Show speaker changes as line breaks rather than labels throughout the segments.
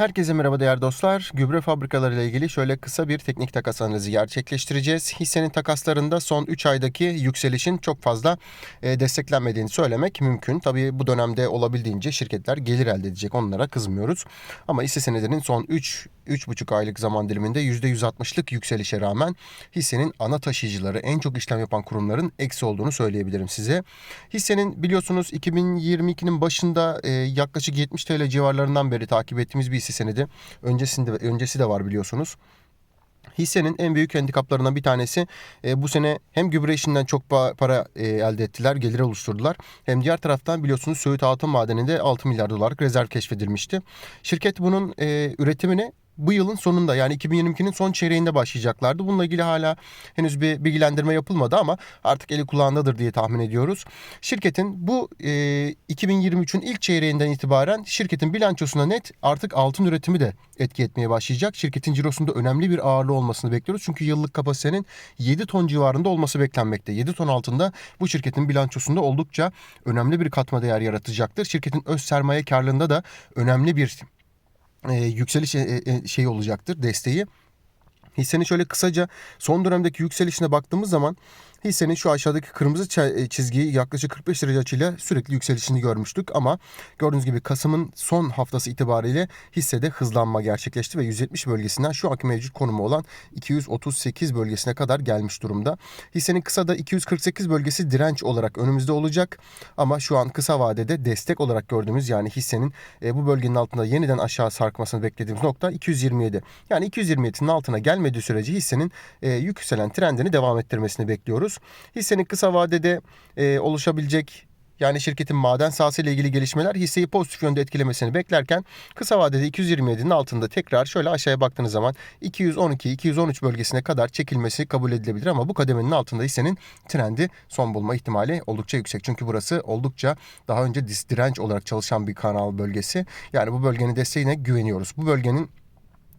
Herkese merhaba değerli dostlar. Gübre fabrikaları ile ilgili şöyle kısa bir teknik takas analizi gerçekleştireceğiz. Hissenin takaslarında son 3 aydaki yükselişin çok fazla e, desteklenmediğini söylemek mümkün. Tabii bu dönemde olabildiğince şirketler gelir elde edecek. Onlara kızmıyoruz. Ama hisse senedinin son 3 3,5 aylık zaman diliminde %160'lık yükselişe rağmen hissenin ana taşıyıcıları en çok işlem yapan kurumların eksi olduğunu söyleyebilirim size. Hissenin biliyorsunuz 2022'nin başında e, yaklaşık 70 TL civarlarından beri takip ettiğimiz bir hisse senedi. Öncesinde öncesi de var biliyorsunuz. Hissenin en büyük handikaplarından bir tanesi e, bu sene hem gübre işinden çok pa- para e, elde ettiler, gelir oluşturdular. Hem diğer taraftan biliyorsunuz Söğüt Altın Madeni'nde 6 milyar dolarlık rezerv keşfedilmişti. Şirket bunun e, üretimini bu yılın sonunda yani 2022'nin son çeyreğinde başlayacaklardı. Bununla ilgili hala henüz bir bilgilendirme yapılmadı ama artık eli kulağındadır diye tahmin ediyoruz. Şirketin bu e, 2023'ün ilk çeyreğinden itibaren şirketin bilançosuna net artık altın üretimi de etki etmeye başlayacak. Şirketin cirosunda önemli bir ağırlığı olmasını bekliyoruz. Çünkü yıllık kapasitenin 7 ton civarında olması beklenmekte. 7 ton altında bu şirketin bilançosunda oldukça önemli bir katma değer yaratacaktır. Şirketin öz sermaye karlılığında da önemli bir e, yükseliş e, e, şey olacaktır desteği. Hissenin şöyle kısaca son dönemdeki yükselişine baktığımız zaman hissenin şu aşağıdaki kırmızı e, çizgiyi yaklaşık 45 derece açıyla sürekli yükselişini görmüştük ama gördüğünüz gibi Kasım'ın son haftası itibariyle hissede hızlanma gerçekleşti ve 170 bölgesinden şu anki mevcut konumu olan 238 bölgesine kadar gelmiş durumda. Hissenin kısada 248 bölgesi direnç olarak önümüzde olacak ama şu an kısa vadede destek olarak gördüğümüz yani hissenin e, bu bölgenin altında yeniden aşağı sarkmasını beklediğimiz nokta 227. Yani 227'nin altına gelmediği sürece hissenin e, yükselen trendini devam ettirmesini bekliyoruz. Hissenin kısa vadede e, oluşabilecek yani şirketin maden sahası ile ilgili gelişmeler hisseyi pozitif yönde etkilemesini beklerken kısa vadede 227'nin altında tekrar şöyle aşağıya baktığınız zaman 212-213 bölgesine kadar çekilmesi kabul edilebilir ama bu kademenin altında hissenin trendi son bulma ihtimali oldukça yüksek. Çünkü burası oldukça daha önce direnç olarak çalışan bir kanal bölgesi. Yani bu bölgenin desteğine güveniyoruz. Bu bölgenin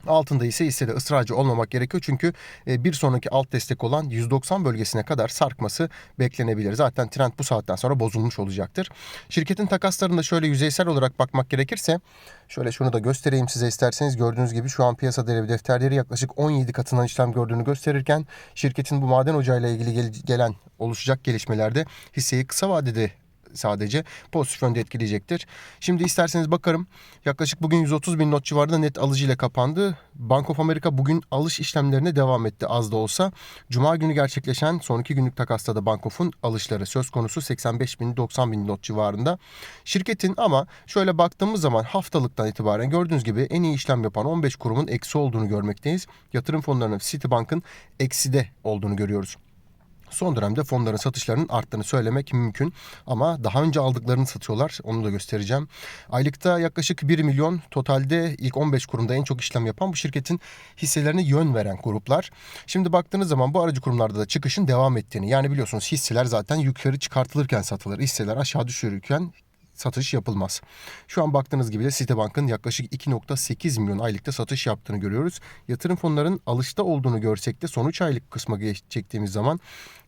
Altında ise hissede ısrarcı olmamak gerekiyor çünkü e, bir sonraki alt destek olan 190 bölgesine kadar sarkması beklenebilir. Zaten trend bu saatten sonra bozulmuş olacaktır. Şirketin takaslarında şöyle yüzeysel olarak bakmak gerekirse şöyle şunu da göstereyim size isterseniz gördüğünüz gibi şu an piyasa değeri defterleri yaklaşık 17 katından işlem gördüğünü gösterirken şirketin bu maden ocağıyla ilgili gel- gelen oluşacak gelişmelerde hisseyi kısa vadede sadece pozitif yönde etkileyecektir. Şimdi isterseniz bakarım. Yaklaşık bugün 130 bin not civarında net alıcı ile kapandı. Bank of America bugün alış işlemlerine devam etti az da olsa. Cuma günü gerçekleşen son iki günlük takasta da Bank of'un alışları söz konusu 85 bin 90 bin not civarında. Şirketin ama şöyle baktığımız zaman haftalıktan itibaren gördüğünüz gibi en iyi işlem yapan 15 kurumun eksi olduğunu görmekteyiz. Yatırım fonlarının Citibank'ın ekside olduğunu görüyoruz. Son dönemde fonların satışlarının arttığını söylemek mümkün ama daha önce aldıklarını satıyorlar. Onu da göstereceğim. Aylıkta yaklaşık 1 milyon totalde ilk 15 kurumda en çok işlem yapan bu şirketin hisselerine yön veren gruplar. Şimdi baktığınız zaman bu aracı kurumlarda da çıkışın devam ettiğini yani biliyorsunuz hisseler zaten yukarı çıkartılırken satılır. Hisseler aşağı düşürürken satış yapılmaz. Şu an baktığınız gibi de Citibank'ın yaklaşık 2.8 milyon aylıkta satış yaptığını görüyoruz. Yatırım fonlarının alışta olduğunu görsek de son 3 aylık kısma geç- çektiğimiz zaman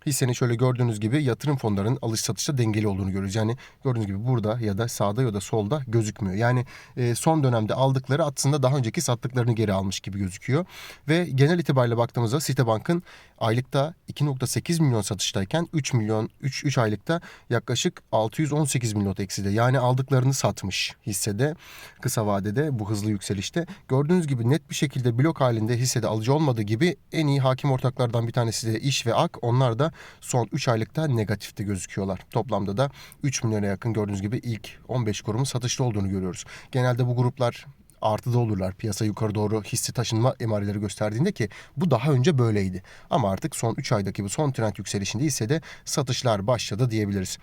hissenin şöyle gördüğünüz gibi yatırım fonlarının alış satışta dengeli olduğunu görüyoruz. Yani gördüğünüz gibi burada ya da sağda ya da solda gözükmüyor. Yani e, son dönemde aldıkları aslında daha önceki sattıklarını geri almış gibi gözüküyor. Ve genel itibariyle baktığımızda Citibank'ın aylıkta 2.8 milyon satıştayken 3 milyon 3, 3 aylıkta yaklaşık 618 milyon ekside. Yani aldıklarını satmış hissede kısa vadede bu hızlı yükselişte. Gördüğünüz gibi net bir şekilde blok halinde hissede alıcı olmadığı gibi en iyi hakim ortaklardan bir tanesi de İş ve Ak. Onlar da son 3 aylıkta negatifte gözüküyorlar. Toplamda da 3 milyona yakın gördüğünüz gibi ilk 15 kurumun satışta olduğunu görüyoruz. Genelde bu gruplar artıda olurlar. Piyasa yukarı doğru hissi taşınma emareleri gösterdiğinde ki bu daha önce böyleydi. Ama artık son 3 aydaki bu son trend yükselişinde hissede satışlar başladı diyebiliriz.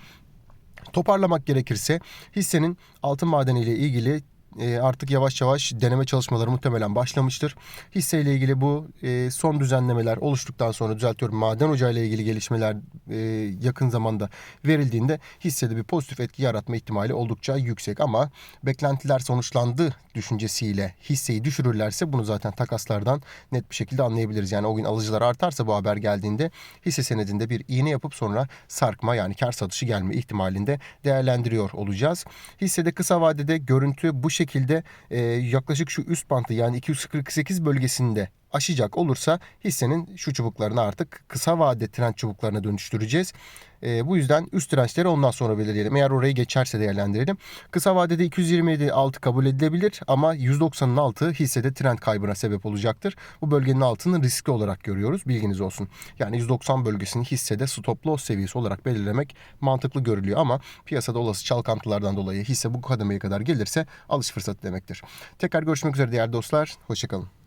Toparlamak gerekirse hissenin altın madeniyle ilgili e, artık yavaş yavaş deneme çalışmaları muhtemelen başlamıştır. Hisseyle ilgili bu e, son düzenlemeler oluştuktan sonra düzeltiyorum maden ocağı ilgili gelişmeler e, yakın zamanda verildiğinde hissede bir pozitif etki yaratma ihtimali oldukça yüksek ama beklentiler sonuçlandı düşüncesiyle hisseyi düşürürlerse bunu zaten takaslardan net bir şekilde anlayabiliriz. Yani o gün alıcılar artarsa bu haber geldiğinde hisse senedinde bir iğne yapıp sonra sarkma yani kar satışı gelme ihtimalinde değerlendiriyor olacağız. Hissede kısa vadede görüntü bu şekilde e, yaklaşık şu üst bantı yani 248 bölgesinde aşacak olursa hissenin şu çubuklarını artık kısa vade trend çubuklarına dönüştüreceğiz. E, bu yüzden üst dirençleri ondan sonra belirleyelim. Eğer orayı geçerse değerlendirelim. Kısa vadede 227 altı kabul edilebilir ama 190'ın altı hissede trend kaybına sebep olacaktır. Bu bölgenin altını riskli olarak görüyoruz. Bilginiz olsun. Yani 190 bölgesini hissede stop loss seviyesi olarak belirlemek mantıklı görülüyor ama piyasada olası çalkantılardan dolayı hisse bu kademeye kadar gelirse alış fırsatı demektir. Tekrar görüşmek üzere değerli dostlar. Hoşçakalın.